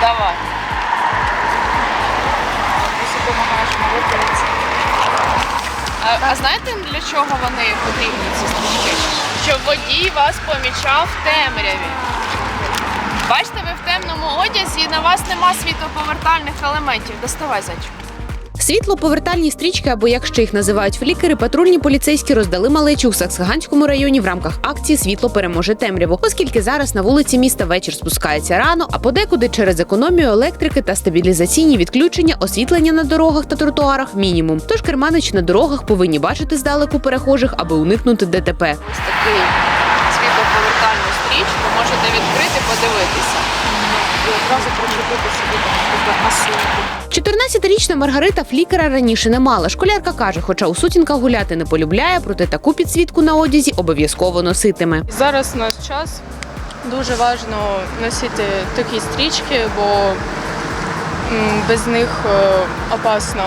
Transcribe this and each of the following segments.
Давай. Ти допомагаєш. А, а знаєте, для чого вони потрібні, ці стрічки? Щоб водій вас помічав в темряві. Бачите, ви в темному одязі і на вас нема світлоповертальних елементів. Доставай зайчик. Світлоповертальні стрічки, або як ще їх називають флікери, патрульні поліцейські роздали малечу у Саксаганському районі в рамках акції Світло переможе темряву, оскільки зараз на вулиці міста вечір спускається рано, а подекуди через економію електрики та стабілізаційні відключення освітлення на дорогах та тротуарах мінімум. Тож керманичі на дорогах повинні бачити здалеку перехожих, аби уникнути ДТП. Ось такий світлоповертальну стрічку можете відкрити, подивитися. І одразу причепити собі до масиву. 14-річна Маргарита флікера раніше не мала. Школярка каже, хоча у сутінках гуляти не полюбляє, проте таку підсвітку на одязі обов'язково носитиме. Зараз наш час дуже важливо носити такі стрічки, бо без них е, опасно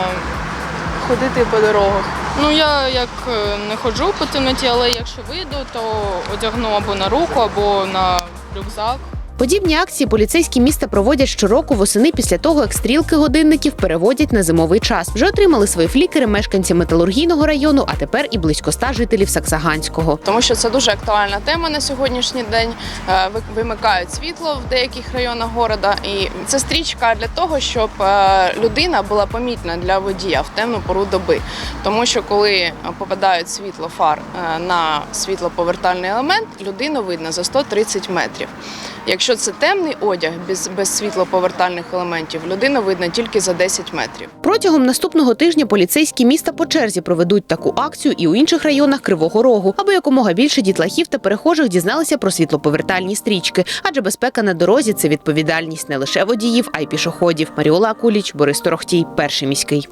ходити по дорогах. Ну я як е, не ходжу по темноті, але якщо вийду, то одягну або на руку, або на рюкзак. Подібні акції поліцейські міста проводять щороку восени після того, як стрілки годинників переводять на зимовий час. Вже отримали свої флікери мешканці металургійного району, а тепер і близько ста жителів Саксаганського. Тому що це дуже актуальна тема на сьогоднішній день. Е, Вимикають світло в деяких районах города, і це стрічка для того, щоб е, людина була помітна для водія в темну пору доби. Тому що коли попадають світло фар е, на світлоповертальний елемент, людину видно за 130 метрів. Якщо це темний одяг без, без світлоповертальних елементів, людину видно тільки за 10 метрів. Протягом наступного тижня поліцейські міста по черзі проведуть таку акцію і у інших районах Кривого Рогу, аби якомога більше дітлахів та перехожих дізналися про світлоповертальні стрічки. Адже безпека на дорозі це відповідальність не лише водіїв, а й пішоходів. Маріола Акуліч, Борис Торохтій, перший міський.